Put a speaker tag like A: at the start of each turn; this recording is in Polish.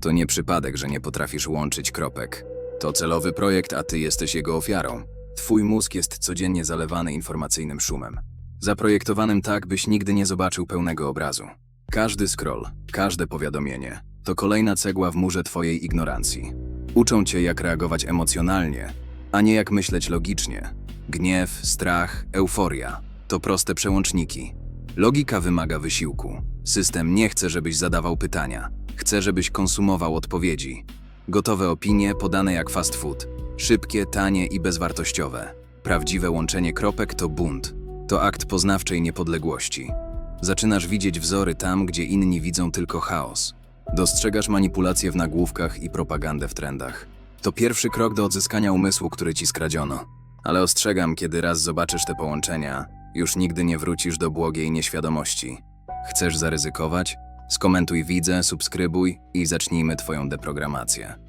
A: To nie przypadek, że nie potrafisz łączyć kropek. To celowy projekt, a ty jesteś jego ofiarą. Twój mózg jest codziennie zalewany informacyjnym szumem. Zaprojektowanym tak, byś nigdy nie zobaczył pełnego obrazu. Każdy scroll, każde powiadomienie to kolejna cegła w murze twojej ignorancji. Uczą cię, jak reagować emocjonalnie, a nie jak myśleć logicznie. Gniew, strach, euforia to proste przełączniki. Logika wymaga wysiłku. System nie chce, żebyś zadawał pytania. Chce, żebyś konsumował odpowiedzi. Gotowe opinie podane jak fast food. Szybkie, tanie i bezwartościowe. Prawdziwe łączenie kropek to bunt. To akt poznawczej niepodległości. Zaczynasz widzieć wzory tam, gdzie inni widzą tylko chaos. Dostrzegasz manipulacje w nagłówkach i propagandę w trendach. To pierwszy krok do odzyskania umysłu, który ci skradziono. Ale ostrzegam, kiedy raz zobaczysz te połączenia, już nigdy nie wrócisz do błogiej nieświadomości. Chcesz zaryzykować? Skomentuj widzę, subskrybuj i zacznijmy Twoją deprogramację.